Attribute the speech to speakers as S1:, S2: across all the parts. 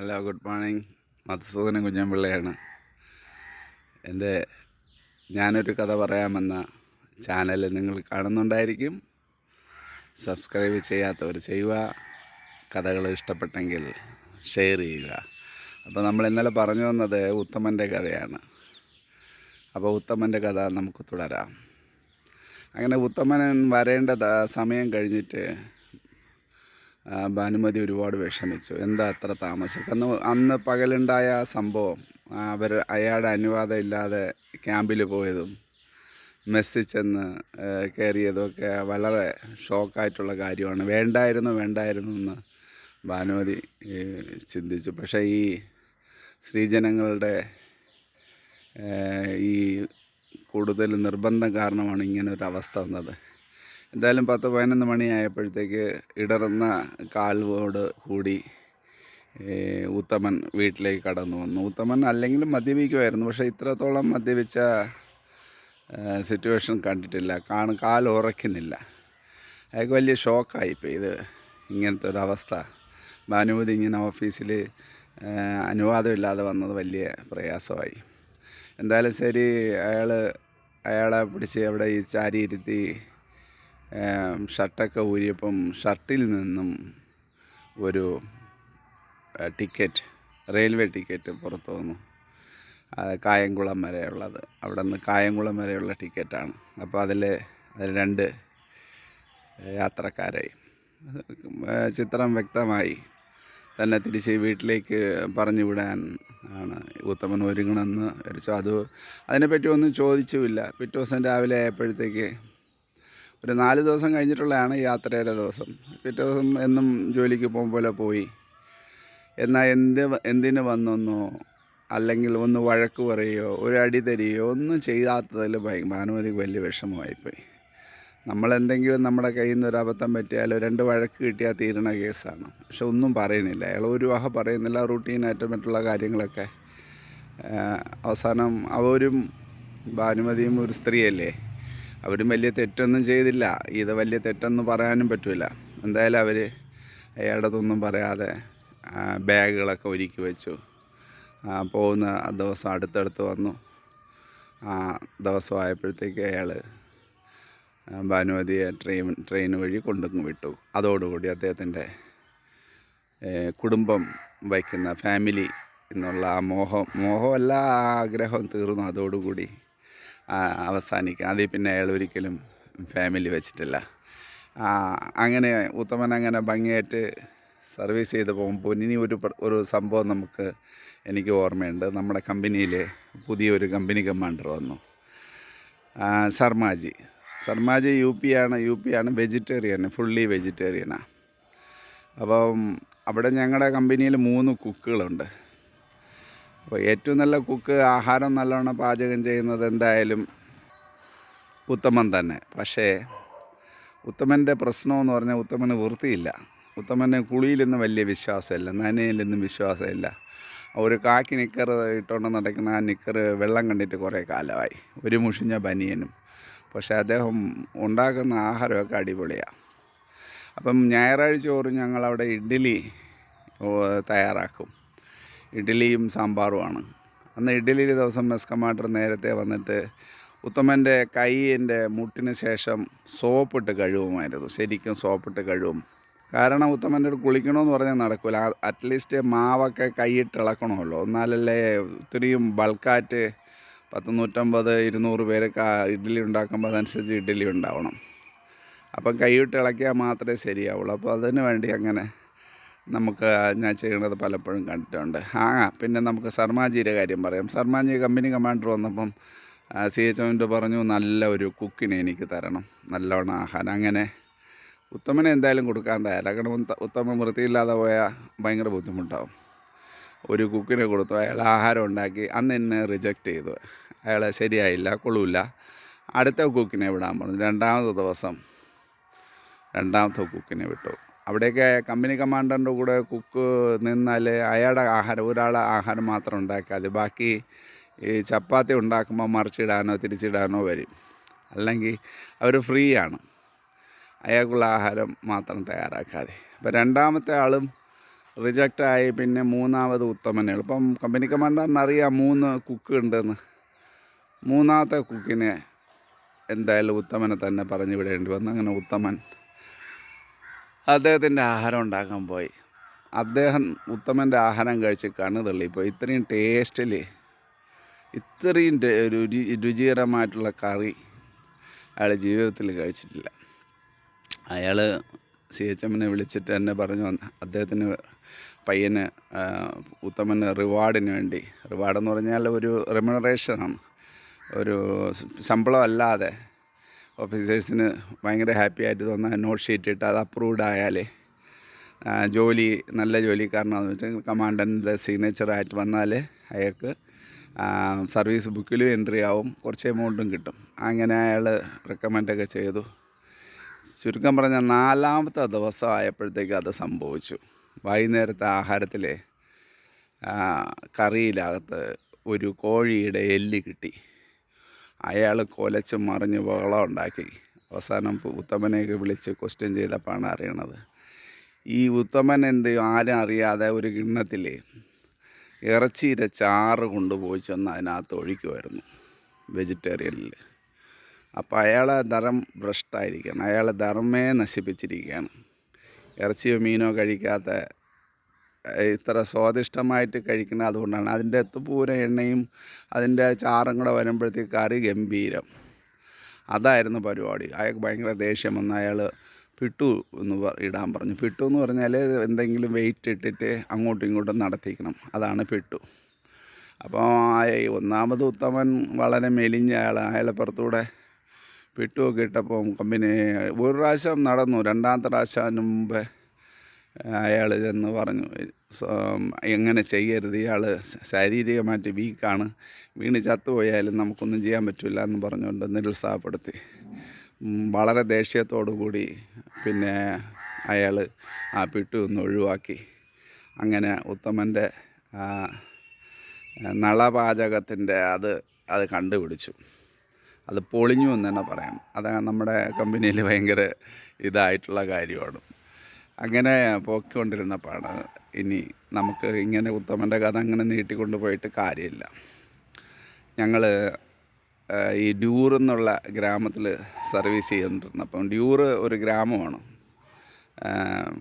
S1: Hello good morning. Madhusoodanan കുഞ്ഞമ്പിള്ളയാണ്. എന്റെ ഞാനൊരു കഥ പറയാമെന്ന ചാനൽ നിങ്ങൾ കാണുന്നുണ്ടായിരിക്കും. സബ്സ്ക്രൈബ് ചെയ്യാത്തവർ ചെയ്യുക. കഥകൾ ഇഷ്ടപ്പെട്ടെങ്കിൽ ഷെയർ ചെയ്യുക. അപ്പോൾ നമ്മൾ ഇന്നലെ പറഞ്ഞു വന്നത് ഉത്തമന്റെ കഥയാണ്. അപ്പോൾ ഉത്തമന്റെ കഥ നമുക്ക് തുടരാം. അങ്ങനെ ഉത്തമൻ വരേണ്ട സമയം കഴിഞ്ഞിട്ട് ഭാനുമതി ഒരുപാട് വിഷമിച്ചു. എന്താ അത്ര താമസം അന്ന് അന്ന് പകലുണ്ടായ സംഭവം അവർ അയാളുടെ അനുവാദം ഇല്ലാതെ ക്യാമ്പിൽ പോയതും മെസ്സിൽ ചെന്ന് കയറിയതും കയറിയതൊക്കെ വളരെ ഷോക്കായിട്ടുള്ള കാര്യമാണ്. വേണ്ടായിരുന്നു വേണ്ടായിരുന്നു എന്ന് ഭാനുമതി ചിന്തിച്ചു. പക്ഷേ ഈ സ്ത്രീജനങ്ങളുടെ ഈ കൂടുതൽ നിർബന്ധം കാരണമാണ് ഇങ്ങനെ ഒരു അവസ്ഥ വന്നത്. എന്തായാലും പത്ത് പതിനൊന്ന് മണിയായപ്പോഴത്തേക്ക് ഇടറുന്ന കാൽവോട് കൂടി ഉത്തമൻ വീട്ടിലേക്ക് കടന്നു വന്നു. ഉത്തമൻ അല്ലെങ്കിലും മദ്യപിക്കുമായിരുന്നു. പക്ഷേ ഇത്രത്തോളം മദ്യപിച്ച സിറ്റുവേഷൻ കണ്ടിട്ടില്ല. കാണും കാൽ ഉറയ്ക്കുന്നില്ല. അയാൾക്ക് വലിയ ഷോക്കായിപ്പോയി ഇത്. ഇങ്ങനത്തെ ഒരു അവസ്ഥ. ഭാനുമതി ഇങ്ങനെ ഓഫീസിൽ അനുവാദമില്ലാതെ വന്നത് വലിയ പ്രയാസമായി. എന്തായാലും ശരി അയാൾ അയാളെ പിടിച്ച് അവിടെ ഈ ചാരി ഇരുത്തി ഷർട്ടൊക്കെ ഊരിയപ്പം ഷർട്ടിൽ നിന്നും ഒരു ടിക്കറ്റ് റെയിൽവേ ടിക്കറ്റ് പുറത്തു വന്നു. അത് കായംകുളം വരെയുള്ളത്. അവിടെ നിന്ന് കായംകുളം വരെയുള്ള ടിക്കറ്റാണ്. അപ്പോൾ അതിൽ അതിൽ രണ്ട് യാത്രക്കാരായി. ചിത്രം വ്യക്തമായി തന്നെ തിരിച്ച് വീട്ടിലേക്ക് പറഞ്ഞു വിടാൻ ആണ് ഉത്തമൻ ഒരുങ്ങണമെന്ന് വിചാരിച്ചു. അത് അതിനെപ്പറ്റി ഒന്നും ചോദിച്ചുമില്ല. പിറ്റേ ദിവസം രാവിലെ ആയപ്പോഴത്തേക്ക് ഒരു നാല് ദിവസം കഴിഞ്ഞിട്ടുള്ളതാണ് യാത്രയുടെ ദിവസം. പിറ്റേ ദിവസം എന്നും ജോലിക്ക് പോകും പോലെ പോയി. എന്നാൽ എന്ത് എന്തിന് വന്നൊന്നോ അല്ലെങ്കിൽ ഒന്ന് വഴക്ക് പറയുകയോ ഒരു അടി തരികയോ ഒന്നും ചെയ്യാത്തതിൽ ഭാനുമതിക്ക് വലിയ വിഷമമായിപ്പോയി. നമ്മളെന്തെങ്കിലും നമ്മുടെ കയ്യിൽ നിന്ന് ഒരു അബദ്ധം പറ്റിയാൽ രണ്ട് വഴക്ക് കിട്ടിയാൽ തീരണ കേസാണ്. പക്ഷെ ഒന്നും പറയുന്നില്ല. അയാൾ ഒരു വക പറയുന്നില്ല റൂട്ടീനായിട്ട് മറ്റുള്ള കാര്യങ്ങളൊക്കെ. അവസാനം അവരും ഭാനുമതിയും ഒരു സ്ത്രീയല്ലേ? അവരും വലിയ തെറ്റൊന്നും ചെയ്തില്ല. ഇത് വലിയ തെറ്റൊന്നും പറയാനും പറ്റില്ല എന്തായാലും അവർ അയാളുടെതൊന്നും പറയാതെ ബാഗുകളൊക്കെ ഒരുക്കി വെച്ചു. പോകുന്ന ദിവസം അടുത്തടുത്ത് വന്നു. ആ ദിവസമായപ്പോഴത്തേക്ക് അയാൾ ഭാനുമതിയെ ട്രെയിൻ ട്രെയിൻ വഴി കൊണ്ടുങ്ങ് വിട്ടു. അതോടുകൂടി അദ്ദേഹത്തിന്റെ കുടുംബം വയ്ക്കുന്ന ഫാമിലി എന്നുള്ള ആ മോഹം മോഹമല്ല ആഗ്രഹം തീർന്നു. അതോടുകൂടി അവസാനിക്കുക അതിൽ പിന്നെ അയാൾ ഒരിക്കലും ഫാമിലി വെച്ചിട്ടില്ല. അങ്ങനെ ഉത്തമൻ അങ്ങനെ ഭംഗിയായിട്ട് സർവീസ് ചെയ്ത് പോകുമ്പോൾ ഇനി ഒരു ഒരു സംഭവം നമുക്ക് എനിക്ക് ഓർമ്മയുണ്ട്. നമ്മുടെ കമ്പനിയിൽ പുതിയൊരു കമ്പനി കമാൻഡർ വന്നു. ശർമാജി. ശർമാജി യു പി ആണ്. യു പി ആണ് വെജിറ്റേറിയൻ ഫുള്ളി വെജിറ്റേറിയനാണ് അപ്പം അവിടെ ഞങ്ങളുടെ കമ്പനിയിൽ മൂന്ന് കുക്കുകളുണ്ട് അപ്പോൾ ഏറ്റവും നല്ല കുക്ക് ആഹാരം നല്ലോണം പാചകം ചെയ്യുന്നത് എന്തായാലും ഉത്തമൻ തന്നെ. പക്ഷേ ഉത്തമന്റെ പ്രശ്നമെന്ന് പറഞ്ഞാൽ ഉത്തമന് വൃത്തിയില്ല. ഉത്തമന് കുളിയിലൊന്നും വലിയ വിശ്വാസമില്ല നനയിലൊന്നും വിശ്വാസമില്ല. ഒരു കാക്കി നിക്കർ ഇട്ടുകൊണ്ട് നടക്കുന്ന ആ നിക്കർ വെള്ളം കണ്ടിട്ട് കുറേ കാലമായി. ഒരു മുഷിഞ്ഞ ബനിയനും. പക്ഷേ അദ്ദേഹം ഉണ്ടാക്കുന്ന ആഹാരമൊക്കെ അടിപൊളിയാണ് അപ്പം ഞായറാഴ്ച തോറും ഞങ്ങളവിടെ ഇഡ്ഡലി തയ്യാറാക്കും. ഇഡ്ഡലിയും സാമ്പാറുമാണ്. അന്ന് ഇഡ്ഡലി ദിവസം മെസ് കമാൻഡർ നേരത്തെ വന്നിട്ട് ഉത്തമന്റെ കൈയിന്റെ മുട്ടിന് ശേഷം സോപ്പിട്ട് കഴുകുമായിരുന്നു. ശരിക്കും സോപ്പിട്ട് കഴുകും. കാരണം ഉത്തമന്റെ അടുത്ത് കുളിക്കണമെന്ന് പറഞ്ഞാൽ നടക്കില്ല അറ്റ്ലീസ്റ്റ് മാവൊക്കെ കൈയിട്ട് ഇളക്കണമല്ലോ. എന്നാലല്ലേ ഒത്തിരിയും ബൾക്കായിട്ട് പത്ത് നൂറ്റമ്പത് ഇരുന്നൂറ് പേരൊക്കെ ഇഡ്ഡലി ഉണ്ടാക്കുമ്പോൾ അതനുസരിച്ച് ഇഡ്ഡലി ഉണ്ടാവണം. അപ്പം കൈയിട്ട് ഇളക്കിയാൽ മാത്രമേ ശരിയാവുള്ളൂ. അപ്പോൾ അതിന് വേണ്ടി അങ്ങനെ നമുക്ക് ഞാൻ ചെയ്യണത് പലപ്പോഴും കണ്ടിട്ടുണ്ട്. ആ പിന്നെ നമുക്ക് സർമാജിയുടെ കാര്യം പറയാം. സർമാജി കമ്പനി കമാൻഡർ വന്നപ്പം സി എച്ച് എമ്മിന്റെ പറഞ്ഞു നല്ല ഒരു കുക്കിനെ എനിക്ക് തരണം. നല്ലോണം ആഹാരം. അങ്ങനെ ഉത്തമനെ എന്തായാലും കൊടുക്കാൻ തയ്യാറാക്കണം. ഉത്ത- ഉത്തമൻ വൃത്തിയില്ലാതെ പോയാൽ ഭയങ്കര ബുദ്ധിമുട്ടാവും. ഒരു കുക്കിനെ കൊടുത്തു അയാൾ ആഹാരം ഉണ്ടാക്കി അന്ന് എന്നെ റിജക്റ്റ് ചെയ്തു. അയാൾ ശരിയായില്ല കൊള്ളൂല അടുത്ത കുക്കിനെ വിടാൻ പറഞ്ഞു. രണ്ടാമത്തെ ദിവസം രണ്ടാമത്തെ കുക്കിനെ വിട്ടു. അവിടെയൊക്കെ കമ്പനി കമാൻഡറിന്റെ കൂടെ കുക്ക് നിന്നാൽ അയാളുടെ ആഹാരം ഒരാളെ ആഹാരം മാത്രം ഉണ്ടാക്കാതെ ബാക്കി ഈ ചപ്പാത്തി ഉണ്ടാക്കുമ്പോൾ മറിച്ചിടാനോ തിരിച്ചിടാനോ വരും. അല്ലെങ്കിൽ അവർ ഫ്രീ ആണ്. അയാൾക്കുള്ള ആഹാരം മാത്രം തയ്യാറാക്കാതെ. അപ്പോൾ രണ്ടാമത്തെ ആളും റിജക്റ്റായി പിന്നെ മൂന്നാമത് ഉത്തമനെ ഇപ്പം കമ്പനി കമാൻഡറിന് അറിയാം മൂന്ന് കുക്ക് ഉണ്ടെന്ന്. മൂന്നാമത്തെ കുക്കിനെ എന്തായാലും ഉത്തമനെ തന്നെ പറഞ്ഞു വിടേണ്ടി വന്നു. അങ്ങനെ ഉത്തമൻ അദ്ദേഹത്തിന്റെ ആഹാരം ഉണ്ടാക്കാൻ പോയി. അദ്ദേഹം ഉത്തമന്റെ ആഹാരം കഴിച്ച് തള്ളി തള്ളിപ്പോയി ഇത്രയും ടേസ്റ്റിൽ ഇത്രയും രുചി രുചികരമായിട്ടുള്ള കറി അയാൾ ജീവിതത്തിൽ കഴിച്ചിട്ടില്ല. അയാൾ സി എച്ച് എമ്മിനെ വിളിച്ചിട്ട് എന്നെ പറഞ്ഞു അദ്ദേഹത്തിന് പയ്യന് ഉത്തമന് റിവാർഡിന് വേണ്ടി. റിവാർഡെന്ന് പറഞ്ഞാൽ ഒരു റെമ്യൂണറേഷനാണ് ഒരു ശമ്പളം അല്ലാതെ ഓഫീസേഴ്സിന് ഭയങ്കര ഹാപ്പി ആയിട്ട് തോന്നുന്ന നോട്ട് ഷീറ്റ് ഇട്ട് അത് അപ്രൂവ്ഡ് ആയാലേ ജോലി നല്ല ജോലിക്കാരനാണെന്ന് വെച്ചാൽ കമാൻഡന്റെ സിഗ്നേച്ചറായിട്ട് വന്നാൽ അയാൾക്ക് സർവീസ് ബുക്കിലും എൻട്രി ആവും കുറച്ച് എമൗണ്ടും കിട്ടും. അങ്ങനെ അയാൾ റെക്കമെൻഡൊക്കെ ചെയ്തു. ചുരുക്കം പറഞ്ഞാൽ നാലാമത്തെ ദിവസം ആയപ്പോഴത്തേക്ക് അത് സംഭവിച്ചു. വൈകുന്നേരത്തെ ആഹാരത്തിലെ കറിയിലകത്ത് ഒരു കോഴിയുടെ എല്ല് കിട്ടി. അയാൾ കൊലച്ച് മറിഞ്ഞ് ബഹളം ഉണ്ടാക്കി. അവസാനം ഉത്തമനെയൊക്കെ വിളിച്ച് ക്വസ്റ്റ്യൻ ചെയ്തപ്പോഴാണ് അറിയണത്. ഈ ഉത്തമൻ എന്ത്? ആരും അറിയാതെ ഒരു കിണ്ണത്തിൽ ഇറച്ചിയിലെ ചാറ് കൊണ്ടുപോയി ചെന്ന് അതിനകത്ത് ഒഴിക്കുമായിരുന്നു വെജിറ്റേറിയനിൽ അപ്പോൾ അയാളെ ധരം ഭ്രഷ്ടായിരിക്കുകയാണ്. അയാളെ ധർമ്മേ നശിപ്പിച്ചിരിക്കുകയാണ്. ഇറച്ചിയോ മീനോ കഴിക്കാത്ത ഇത്ര സ്വാദിഷ്ടമായിട്ട് കഴിക്കുന്നത് അതുകൊണ്ടാണ്. അതിന്റെ എത്തുപൂര എണ്ണയും അതിന്റെ ചാറും കൂടെ വരുമ്പോഴത്തേക്ക് കറി ഗംഭീരം. അതായിരുന്നു പരിപാടി. അയാൾക്ക് ഭയങ്കര ദേഷ്യം വന്ന് അയാൾ പിട്ടു എന്ന് ഇടാൻ പറഞ്ഞു. പിട്ടു എന്ന് പറഞ്ഞാൽ എന്തെങ്കിലും വെയിറ്റ് ഇട്ടിട്ട് അങ്ങോട്ടും ഇങ്ങോട്ടും നടത്തിക്കണം. അതാണ് പിട്ടു അപ്പോൾ ഒന്നാമത് ഉത്തമൻ വളരെ മെലിഞ്ഞ അയാൾ അയാളെ പുറത്തൂടെ പിട്ടുമൊക്കെ ഇട്ടപ്പം കമ്പനി ഒരു പ്രാവശ്യം നടന്നു. രണ്ടാമത്തെ പ്രാവശ്യം മുമ്പ് അയാൾ ചെന്ന് പറഞ്ഞു എങ്ങനെ ചെയ്യരുത്? ഇയാൾ ശാരീരികമായിട്ട് വീക്കാണ്. വീണ് ചത്തുപോയാലും നമുക്കൊന്നും ചെയ്യാൻ പറ്റില്ല എന്ന് പറഞ്ഞുകൊണ്ട് നിരുത്സാഹപ്പെടുത്തി. വളരെ ദേഷ്യത്തോടു കൂടി പിന്നെ അയാൾ ആ പിട്ടു ഒന്ന് ഒഴിവാക്കി. അങ്ങനെ ഉത്തമന്റെ നളപാചകത്തിന്റെ അത് അത് കണ്ടുപിടിച്ചു. അത് പൊളിഞ്ഞു എന്ന് തന്നെ പറയാം. അത് നമ്മുടെ കമ്പനിയിൽ ഭയങ്കര ഇതായിട്ടുള്ള കാര്യമാണ്. അങ്ങനെ പോയിക്കൊണ്ടിരുന്നപ്പോഴാണ് ഇനി നമുക്ക് ഇങ്ങനെ ഉത്തമന്റെ കഥ അങ്ങനെ നീട്ടിക്കൊണ്ട് പോയിട്ട് കാര്യമില്ല. ഞങ്ങൾ ഈ ഡ്യൂർ എന്നുള്ള ഗ്രാമത്തിൽ സർവീസ് ചെയ്തുകൊണ്ടിരുന്നു. അപ്പം ഡ്യൂർ ഒരു ഗ്രാമമാണ്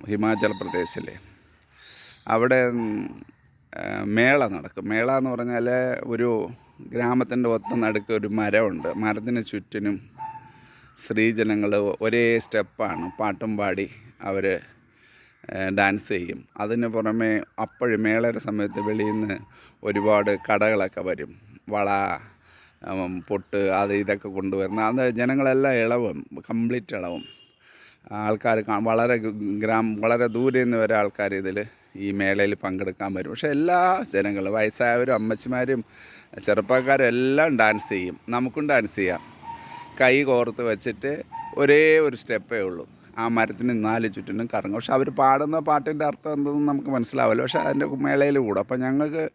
S1: ഹിമാചൽ പ്രദേശിലെ. അവിടെ മേള നടക്കും. മേള എന്ന് പറഞ്ഞാൽ ഒരു ഗ്രാമത്തിന്റെ ഒത്ത നടുക്ക് ഒരു മരമുണ്ട്. മരത്തിന് ചുറ്റിനും സ്ത്രീജനങ്ങൾ ഒരേ സ്റ്റെപ്പാണ്. പാട്ടും പാടി അവർ ഡാൻസ് ചെയ്യും. അതിന് പുറമെ അപ്പോഴും മേളയുടെ സമയത്ത് വെളിയിൽ നിന്ന് ഒരുപാട് കടകളൊക്കെ വരും. വള പൊട്ട് അത് ഇതൊക്കെ കൊണ്ടുവരുന്ന അത് ജനങ്ങളെല്ലാം ഇളവും കംപ്ലീറ്റ് ഇളവും. ആൾക്കാർ വളരെ ഗ്രാം വളരെ ദൂരെ നിന്ന് വരെ ആൾക്കാർ ഇതിൽ ഈ മേളയിൽ പങ്കെടുക്കാൻ വരും. പക്ഷേ എല്ലാ ജനങ്ങളും വയസ്സായവരും അമ്മച്ചിമാരും ചെറുപ്പക്കാരും എല്ലാം ഡാൻസ് ചെയ്യും. നമുക്കും ഡാൻസ് ചെയ്യാം. കൈ കോർത്ത് വെച്ചിട്ട് ഒരേ ഒരു സ്റ്റെപ്പേ ഉള്ളൂ. ആ മരത്തിന് നാല് ചുറ്റിനും കറങ്ങും. പക്ഷെ അവർ പാടുന്ന പാട്ടിന്റെ അർത്ഥം എന്തെന്ന് നമുക്ക് മനസ്സിലാവില്ല. പക്ഷെ അതിന്റെ മേളയിൽ കൂടും. അപ്പോൾ ഞങ്ങൾക്ക്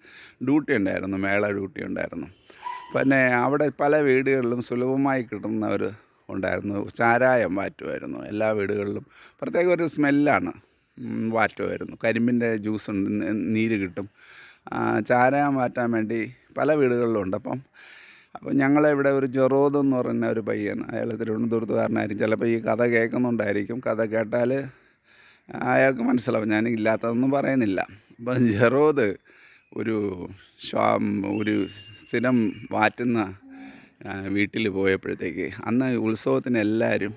S1: ഡ്യൂട്ടി ഉണ്ടായിരുന്നു മേള ഡ്യൂട്ടി ഉണ്ടായിരുന്നു. പിന്നെ അവിടെ പല വീടുകളിലും സുലഭമായി കിട്ടുന്നവർ ഉണ്ടായിരുന്നു. ചാരായം വാറ്റുമായിരുന്നു എല്ലാ വീടുകളിലും പ്രത്യേക ഒരു സ്മെല്ലാണ് വാറ്റുമായിരുന്നു കരിമ്പിന്റെ ജ്യൂസ് ഉണ്ട് നീര് കിട്ടും. ചാരായം വാറ്റാൻ വേണ്ടി പല വീടുകളിലും ഉണ്ട്. അപ്പം അപ്പം ഞങ്ങളിവിടെ ഒരു ജെറോദ് എന്ന് പറയുന്ന ഒരു പയ്യൻ അയാൾ തിരുവനന്തപുരത്തുകാരനായിരിക്കും. ചിലപ്പോൾ ഈ കഥ കേൾക്കുന്നുണ്ടായിരിക്കും. കഥ കേട്ടാൽ അയാൾക്ക് മനസ്സിലാവും. ഞാൻ ഇല്ലാത്തതൊന്നും പറയുന്നില്ല. അപ്പം ജെറോദ് ഒരു ഷാ ഒരു സ്ഥിരം വാറ്റുന്ന വീട്ടിൽ പോയപ്പോഴത്തേക്ക് അന്ന് ഉത്സവത്തിന് എല്ലാവരും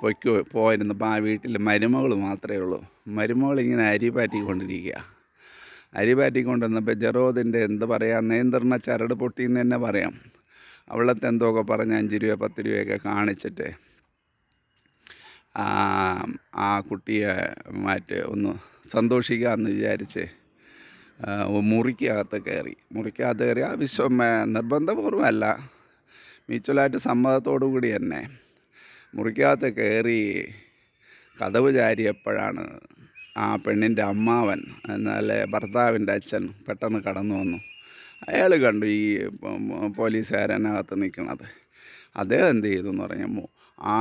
S1: പൊയ്ക്കോ പോയിരുന്നപ്പോൾ ആ വീട്ടിൽ മരുമകൾ മാത്രമേ ഉള്ളൂ. മരുമകൾ ഇങ്ങനെ അരി പാറ്റിക്കൊണ്ടിരിക്കുക അരി പാറ്റിക്കൊണ്ടിരുന്നപ്പോൾ ജെറോദിന്റെ എന്ത് പറയാം നിയന്ത്രണ ചരട് പൊട്ടിയെന്ന് തന്നെ പറയാം. അവളത്തെ എന്തൊക്കെ പറഞ്ഞ് അഞ്ച് രൂപ പത്ത് രൂപയൊക്കെ കാണിച്ചിട്ട് ആ കുട്ടിയെ മാറ്റി ഒന്ന് സന്തോഷിക്കാമെന്ന് വിചാരിച്ച് മുറിക്കകത്ത് കയറി. മുറിക്കകത്ത് കയറി ആ വിശ്വം നിർബന്ധപൂർവമല്ല മ്യൂച്വലായിട്ട് സമ്മതത്തോടു കൂടി തന്നെ മുറിക്കകത്ത് കയറി കഥവ് ചാരിയപ്പോഴാണ് ആ പെണ്ണിന്റെ അമ്മാവൻ എന്നാലേ ഭർത്താവിന്റെ അച്ഛൻ പെട്ടെന്ന് കടന്നു വന്നു. അയാൾ കണ്ടു ഈ പോലീസുകാരനകത്ത് നിൽക്കണത് അദ്ദേഹം എന്ത് ചെയ്തു എന്ന് പറഞ്ഞപ്പോൾ ആ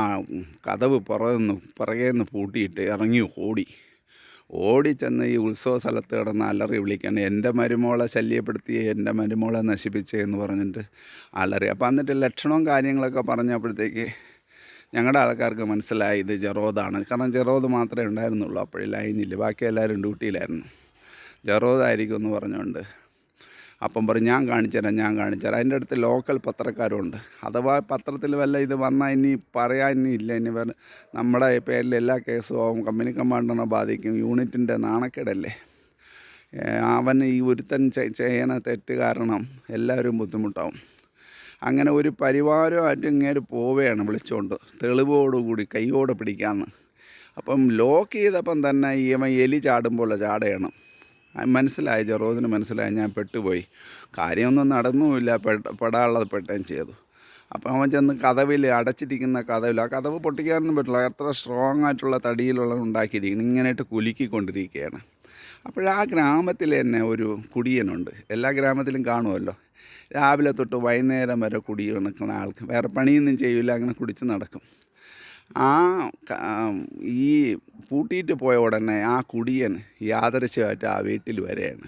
S1: കഥവ് പുറകുന്ന് പുറകെ നിന്ന് പൂട്ടിയിട്ട് ഇറങ്ങി ഓടി. ഓടി ഓടിച്ചെന്ന് ഈ ഉത്സവ സ്ഥലത്ത് കിടന്ന് അലറി വിളിക്കണം എന്റെ മരുമോളെ ശല്യപ്പെടുത്തി എന്റെ മരുമോളെ നശിപ്പിച്ചേ എന്ന് പറഞ്ഞിട്ട് അലറി. അപ്പോൾ എന്നിട്ട് ലക്ഷണവും കാര്യങ്ങളൊക്കെ പറഞ്ഞപ്പോഴത്തേക്ക് ഞങ്ങളുടെ ആൾക്കാർക്ക് മനസ്സിലായി ഇത് ജെറോദാണ്. കാരണം ജെറോദ് മാത്രമേ ഉണ്ടായിരുന്നുള്ളൂ അപ്പോഴേ ലൈനിൽ ബാക്കി എല്ലാവരും ഡ്യൂട്ടിയിലായിരുന്നു. ജെറോദായിരിക്കും എന്ന് പറഞ്ഞുകൊണ്ട് അപ്പം പറയും ഞാൻ കാണിച്ചു തരാം ഞാൻ കാണിച്ചു തരാം. അതിന്റെ അടുത്ത് ലോക്കൽ പത്രക്കാരുണ്ട്. അഥവാ പത്രത്തിൽ വല്ല ഇത് വന്നാൽ ഇനി പറയാൻ ഇനി ഇല്ല. ഇനി നമ്മുടെ പേരിൽ എല്ലാ കേസും ആവും. കമ്പനി കമാൻഡറിനെ ബാധിക്കും. യൂണിറ്റിന്റെ നാണക്കേടല്ലേ. അവൻ ഈ ഒരുത്തൻ ചെയ്യണ തെറ്റ് കാരണം എല്ലാവരും ബുദ്ധിമുട്ടാവും. അങ്ങനെ ഒരു പരിവാരമായിട്ട് ഇങ്ങേര് പോവുകയാണ് വിളിച്ചുകൊണ്ട് തെളിവോടുകൂടി കൈയോടെ പിടിക്കാമെന്ന് അപ്പം ലോക്ക് ചെയ്തപ്പം തന്നെ ഇവൻ എലി ചാടും പോലെ ചാടയണം. അത് മനസ്സിലായി ജെറോദിന് മനസ്സിലായി ഞാൻ പെട്ടുപോയി. കാര്യമൊന്നും നടന്നുമില്ല പെട്ട പെടാനുള്ളത് പെട്ടുകയും ചെയ്തു. അപ്പം അവൻ ചെന്ന് കഥവിൽ അടച്ചിരിക്കുന്ന കഥവിൽ ആ കഥവ് പൊട്ടിക്കാനൊന്നും പറ്റില്ല. എത്ര സ്ട്രോങ് ആയിട്ടുള്ള തടിയിലുള്ള ഉണ്ടാക്കിയിരിക്കുന്നു ഇങ്ങനെയായിട്ട് കുലുക്കിക്കൊണ്ടിരിക്കുകയാണ്. അപ്പോഴാ ഗ്രാമത്തിൽ തന്നെ ഒരു കുടിയനുണ്ട്. എല്ലാ ഗ്രാമത്തിലും കാണുമല്ലോ. രാവിലെ തൊട്ട് വൈകുന്നേരം വരെ കുടി നിൽക്കുന്ന ആൾക്ക്. വേറെ പണിയൊന്നും ചെയ്യില്ല അങ്ങനെ കുടിച്ച് നടക്കും. ആ ഈ പൂട്ടിയിട്ട് പോയ ഉടനെ ആ കുടിയൻ യാദർശമായിട്ട് ആ വീട്ടിൽ വരെയാണ്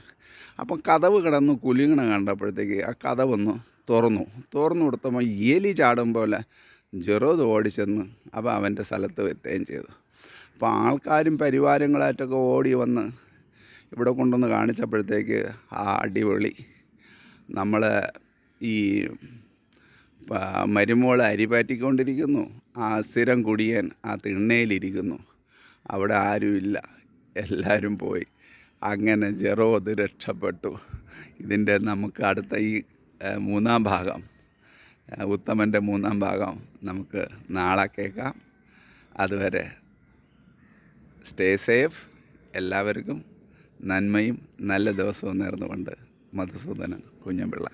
S1: അപ്പം കഥവ് കിടന്ന് കുലുങ്ങണ കണ്ടപ്പോഴത്തേക്ക് ആ കഥവൊന്ന് തുറന്നു. തുറന്നു കൊടുത്തപ്പോൾ എലി ചാടും പോലെ ജെറോത് ഓടിച്ചെന്ന് അപ്പോൾ അവന്റെ സ്ഥലത്ത് എത്തുകയും ചെയ്തു. അപ്പോൾ ആൾക്കാരും പരിവാരങ്ങളായിട്ടൊക്കെ ഓടി വന്ന് ഇവിടെ കൊണ്ടുവന്ന് കാണിച്ചപ്പോഴത്തേക്ക് ആ അടിപൊളി. നമ്മൾ ഈ മരുമോൾ അരി പാറ്റിക്കൊണ്ടിരിക്കുന്നു. ആ സ്ഥിരം കുടിയൻ ആ തിണ്ണയിലിരിക്കുന്നു. അവിടെ ആരുമില്ല. എല്ലാവരും പോയി. അങ്ങനെ ജെറോ അത് രക്ഷപ്പെട്ടു. ഇതിന്റെ നമുക്ക് അടുത്ത ഈ മൂന്നാം ഭാഗം ഉത്തമന്റെ മൂന്നാം ഭാഗം നമുക്ക് നാളെ കേൾക്കാം. അതുവരെ സ്റ്റേ സേഫ്. എല്ലാവർക്കും നന്മയും നല്ല ദിവസവും നേർന്നുകൊണ്ട് മധുസൂദനൻ കുഞ്ഞമ്പിള്ള.